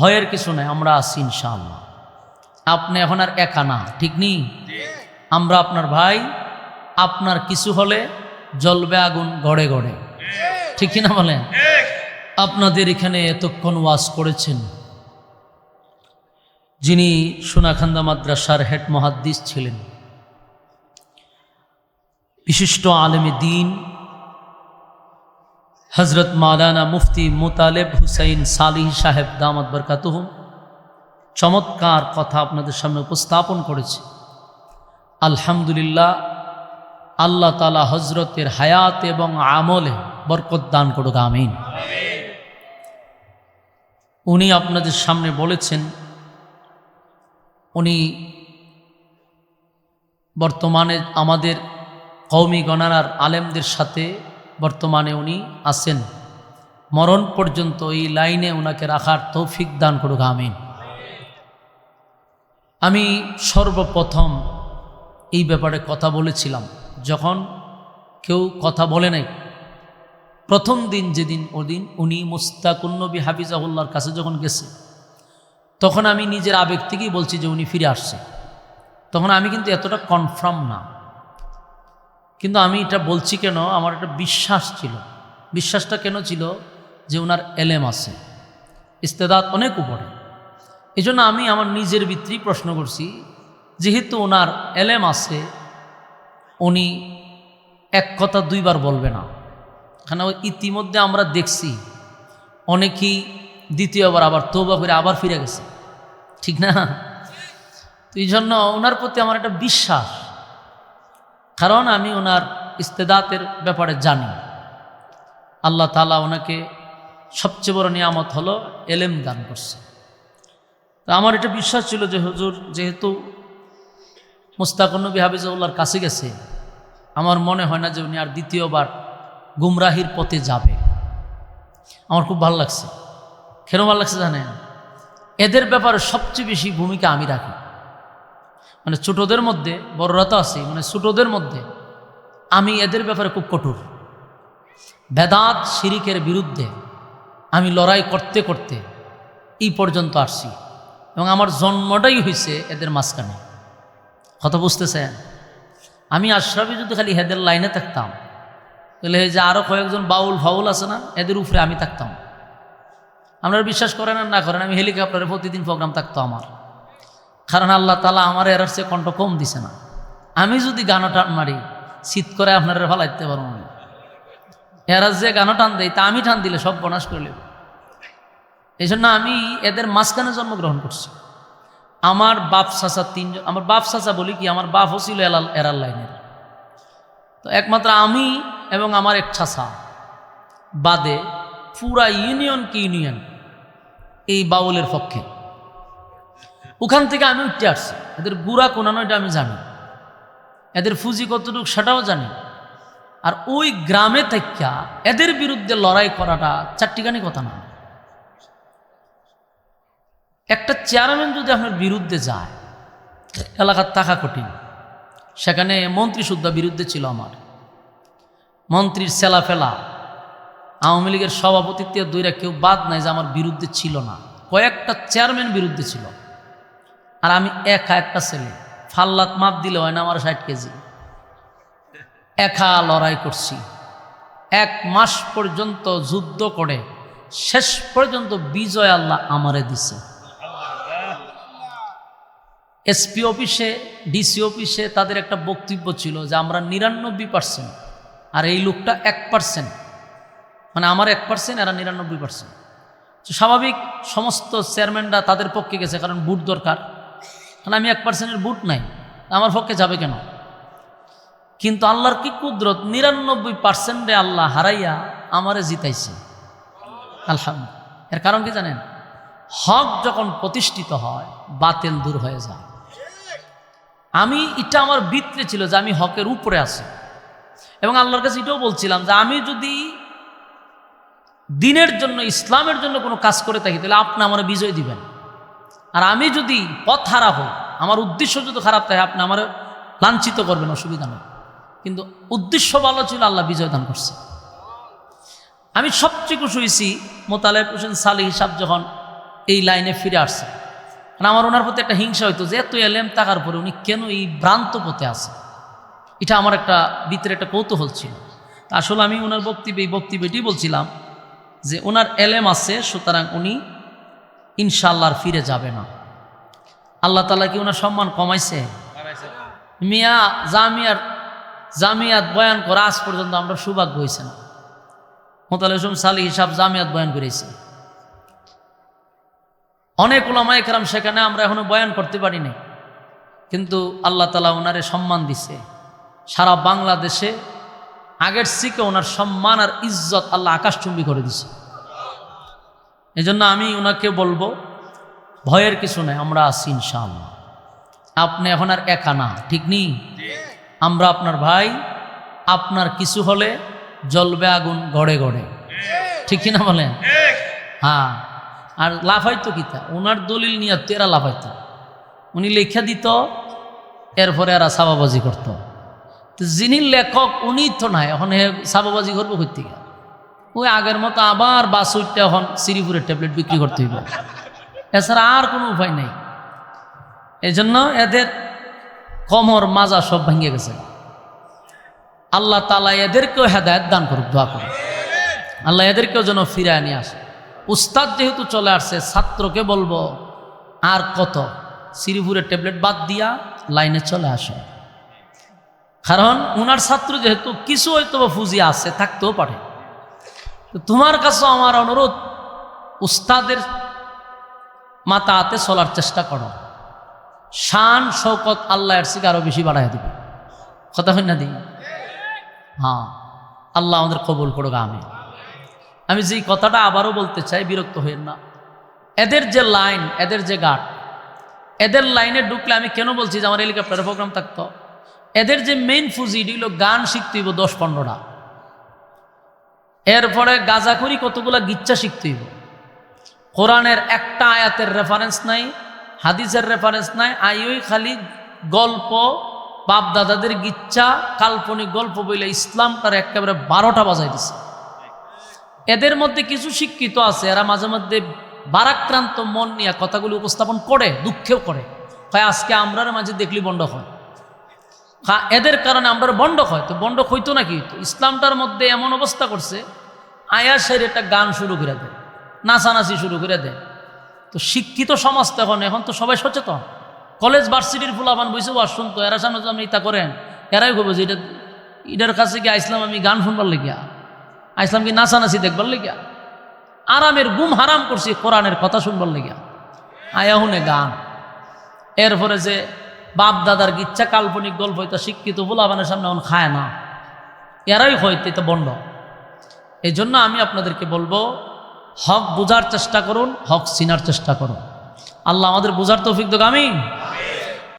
ভয়ের কিছু নাই আমরা আছি ইনশাআল্লাহ। আপনি এখন আর একা না ঠিক নেই আমরা আপনার ভাই আপনার কিছু হলে জ্বলবে আগুন গড়ে গড়ে। ঠিক কিনা বলেন? আপনাদের এখানে এতক্ষণ ওয়াজ করেছেন। যিনি সোনাখান্দা মাদ্রাসার হেড মহাদ্দিস ছিলেন। বিশিষ্ট আলেমে দিন হজরত মাওলানা মুফতি মুতালেব হুসাইন সালিহ সাহেব দামদ বরকাতুহুম চমৎকার কথা আপনাদের সামনে উপস্থাপন করেছে। আলহামদুলিল্লাহ, আল্লাহ তালা হজরতের হায়াত এবং আমলে বরকত দান করুক, আমিন। উনি আপনাদের সামনে বলেছেন, উনি বর্তমানে আমাদের কৌমি গণনার আলেমদের সাথে বর্তমানে উনি আছেন। মরণ পর্যন্ত এই লাইনে ওনাকে রাখার তৌফিক দান করুক, আমিন। আমি সর্বপ্রথম এই ব্যাপারে কথা বলেছিলাম। যখন কেউ কথা বলে নাই, প্রথম দিন যেদিন ওদিন উনি মুস্তাকুন্নবী হাফিজাহুল্লার কাছে যখন গেছে, তখন আমি নিজের আবেগ থেকেই বলছি যে উনি ফিরে আসছে। তখন আমি কিন্তু এতটা কনফার্ম না। কিন্তু আমি এটা বলছি কেন? আমার একটা বিশ্বাস ছিল। বিশ্বাসটা কেন ছিল? যে ওনার এলেম আছে। ইস্তেদাত অনেক উপরে। এই আমি আমার নিজের ভিত্তি প্রশ্ন করছি, যেহেতু ওনার এলেম আছে, উনি এক কথা দুইবার বলবে না। কারণ ইতিমধ্যে আমরা দেখছি, অনেকেই দ্বিতীয়বার আবার তৌবা করে আবার ফিরে গেছে। ঠিক না? তো এই জন্য ওনার প্রতি আমার একটা বিশ্বাস। কারণ আমি ওনার ইস্তেদাতের ব্যাপারে জানি। আল্লাহ তালা ওনাকে সবচেয়ে বড় নিয়ামত হলো এলেম দান করছে। তা আমার এটা বিশ্বাস ছিল যে হুজুর, যেহেতু মুস্তাকনবী হাবিজউল্লাহর কাছে গেছে, আমার মনে হয় না যে উনি আর দ্বিতীয়বার গুমরাহির পথে যাবে। আমার খুব ভালো লাগছে। কেন ভালো লাগছে জানেন? এদের ব্যাপারে সবচেয়ে বেশি ভূমিকা আমি রাখি। মানে ছোটদের মধ্যে, বড়রা তো আছি মানে ছোটদের মধ্যে আমি এদের ব্যাপারে খুব কঠোর। বেদাত শিরিকের বিরুদ্ধে আমি লড়াই করতে করতে এই পর্যন্ত আসছি এবং আমার জন্মটাই হয়েছে এদের মাঝখানে। কথা বুঝতেছেন? আমি আশরাফি যদি খালি হেদের লাইনে থাকতাম, তাহলে এই যে আরও কয়েকজন বাউল ফাউল আছে না, এদের উপরে আমি থাকতাম। আপনারা বিশ্বাস করেন আর না করেন, আমি হেলিকপ্টারে প্রতিদিন প্রোগ্রাম থাকতো আমার। কারণ আল্লাহ তালা আমার এরার চেয়ে কণ্ঠ কম দিছে না। আমি যদি গানো টান মারি, শীত করে আপনারা ফালাইতে পারব না। এরা যে গানো টান দেয়, তা আমি টান দিলে সব বনাশ করে নেব। এই জন্য আমি এদের মাঝখানে জন্মগ্রহণ করছি। আমার বাপ চাচা তিনজন, আমার বাপ চাচা বলি কি, আমার বাপও ছিল এলাল এরার লাইনের। তো একমাত্র আমি এবং আমার এক চাচা। বাদে পুরা ইউনিয়ন কি ইউনিয়ন? এই বাউলের পক্ষে। ওখান থেকে আমি উঠতে আসছি। এদের গুড়া কোনানো এটা আমি জানি। এদের ফুজি কতটুকু সেটাও জানি। আর ওই গ্রামে থেকে এদের বিরুদ্ধে লড়াই করাটা চারটিখানি কথা না। একটা চেয়ারম্যান যদি আপনার বিরুদ্ধে যায়, এলাকার টাকা কঠিন। সেখানে মন্ত্রী সুদ্ধা বিরুদ্ধে ছিল আমার। মন্ত্রীর সেলা ফেলা আওয়ামী লীগের সভাপতিত্বের দইরা কেউ বাদ নাই যে আমার বিরুদ্ধে ছিল না। কয়েকটা চেয়ারম্যান বিরুদ্ধে ছিল। আর আমি একা একটা ছেলে। ফাল্লাত মাপ দিলে হয় না আমার ষাট কেজি। একা লড়াই করছি। এক মাস পর্যন্ত যুদ্ধ করে, শেষ পর্যন্ত বিজয় আল্লাহ আমারে দিছে। এসপি অফিসে, ডিসি অফিসে তাদের একটা বক্তব্য ছিল যে আমরা নিরানব্বই পার্সেন্ট আর এই লোকটা এক পার্সেন্ট। মানে আমার এক পার্সেন্ট, এরা নিরানব্বই পার্সেন্ট। স্বাভাবিক সমস্ত চেয়ারম্যানরা তাদের পক্ষে গেছে, কারণ বুট দরকার। কারণ আমি এক পার্সেন্টের বুট নাই। আমার পক্ষে যাবে কেন? কিন্তু আল্লাহর কি কুদরত? নিরানব্বই পার্সেন্টে আল্লাহ হারাইয়া আমারে জিতাইছে। আলহামদুলিল্লাহ। এর কারণ কি জানেন? হক যখন প্রতিষ্ঠিত হয়, বাতিল দূর হয়ে যায়। আমি এটা আমার ভিতরে ছিল যে আমি হকের উপরে আছি। এবং আল্লাহর কাছে এটাও বলছিলাম যে আমি যদি দিনের জন্য, ইসলামের জন্য কোনো কাজ করে থাকি, তাহলে আপনি আমার বিজয় দিবেন। আর আমি যদি পথ হারা হই, আমার উদ্দেশ্য যদি খারাপ থাকে, আপনি আমার লাঞ্ছিত করবেন, অসুবিধা নেই। কিন্তু উদ্দেশ্য ভালো ছিল, আল্লাহ বিজয় দান করছে। আমি সবচেয়ে খুশি হয়েছি, মোতালেব হোসেন সালি হিসাব যখন এই লাইনে ফিরে আসছে কারণ আমার ওনার প্রতি একটা হিংসা হইতো যে, এত এলেম থাকার পরে উনি কেন এই ভ্রান্ত পথে আছে এটা আমার একটা ভিতরে একটা কৌতূহল ছিল। আসলে আমি ওনার বক্তব্যে, এই বক্তব্যটি বলছিলাম যে, ওনার এলেম আছে, সুতরাং উনি ইনশাল্লাহ আর ফিরে যাবে না। আল্লাহ তালা কি ওনার সম্মান কমাইছে? মিয়া জামিয়ার জামিয়াত বয়ান করা আজ পর্যন্ত আমরা সৌভাগ্য হয়েছে না। মোতাল হোসেন সালি হিসাব জামিয়াত বয়ান করেছে। অনেক ওলামা একরাম সেখানে আমরা এখনও বয়ান করতে পারি নাই। কিন্তু আল্লাহ তালা ওনারে সম্মান দিছে। সারা বাংলাদেশে আগের থেকে ওনার সম্মান আর ইজ্জত আল্লাহ আকাশচুম্বী করে দিছে। এই জন্য আমি ওনাকে বলব ভয়ের কিছু নেই আমরা আছি ইনশাআল্লাহ। আপনি এখন আর একা না ঠিক নেই আমরা আপনার ভাই আপনার কিছু হলে জ্বলবে আগুন গড়ে গড়ে। ঠিক কিনা বলেন? হ্যাঁ। আর লাফাইতো কিতা ওনার দলিল নিয়ে তেরা লাফাইতো। উনি লেখা দিত এরপরে এরা সাবাবাজি করত। যিনি লেখক উনি তো নাই এখন হে সাবাবাজি করব গিয়ে ওই আগের মতো আবার বাস উঠতে এখন সিরিপুরের ট্যাবলেট বিক্রি করতে হইব। এছাড়া আর কোনো উপায় নেই। এই জন্য এদের কমর, মাজা সব ভেঙে গেছে। আল্লাহ তালা এদেরকেও হেদায়ত দান করুক, দোয়া করুক। আল্লাহ এদেরকেও যেন ফিরায় নিয়ে আসে। উস্তাদ যেহেতু চলে আসছে, ছাত্রকে বলব, আর কত? সিরিপুরের ট্যাবলেট বাদ দিয়া লাইনে চলে আসো। কারণ উনার ছাত্র যেহেতু কিছু হয়তো ফুজি আছে, থাকতেও পারে। তোমার কাছে আমার অনুরোধ, উস্তাদের মাতা হাতে চলার চেষ্টা করো। শান শৌকত আল্লাহ এর থেকে আরও বেশি বাড়াই দিবে। কথা হয় না দিই হ্যাঁ আল্লাহ আমাদের কবুল করুক আমি আমি যেই কথাটা আবারও বলতে চাই, বিরক্ত হইন না। এদের যে লাইন, এদের যে গাট এদের লাইনে ঢুকলে আমি কেন বলছি যে আমার হেলিকপ্টারের প্রোগ্রাম থাকতো? এদের যে মেইন ফুজি এটি হলো গান শিখতে হইব দশ পনেরোটা। এরপরে গাজাখুরি কতগুলা গিচ্ছা শিখতে হইব? কোরআনের একটা আয়াতের রেফারেন্স নাই, হাদিসের রেফারেন্স নাই আইওই খালি গল্প বাপ দাদাদের গিচ্ছা কাল্পনিক গল্প বইলে ইসলামটার একেবারে বারোটা বাজাই দিছে। এদের মধ্যে কিছু শিক্ষিত আছে, এরা মাঝে মধ্যে বারাক্রান্ত মন নিয়ে কথাগুলি উপস্থাপন করে, দুঃখেও করে। তাই আজকে আমরার মাঝে দেখলি হয় হ্যাঁ। এদের কারণে আমরা বন্ড হয়। তো বন্ড হইতো নাকি? তো ইসলামটার মধ্যে এমন অবস্থা করছে, আয়া আয়াসের একটা গান শুরু করে দেয়, নাচানাচি শুরু করে দেয়। তো শিক্ষিত সমাজ তো এখন তো সবাই সচেতন। কলেজ, ভার্সিটির ফুলাবান বইছে ওয়াজ শুনতো, এরা সামনে তো আপনি ইতা করেন, এরাই কবে যে এটা এটার কাছে কি আইসলাম আমি গান শুনবার লেগিয়া? আইসলাম কি নাচানাচি দেখবার লেগিয়া? আরামের গুম হারাম করছি কোরআনের কথা শুনবার লেগিয়া। আয়া হুনে গান। এরপরে যে বাপ দাদার গিচ্ছা কাল্পনিক গল্প এটা শিক্ষিত বোলাবানের সামনে এখন খায় না। এরাই হয়তো এটা বন্ড এই জন্য আমি আপনাদেরকে বলব, হক বোঝার চেষ্টা করুন, হক চিনার চেষ্টা করুন। আল্লাহ আমাদের বোঝার তৌফিক দেখ আমি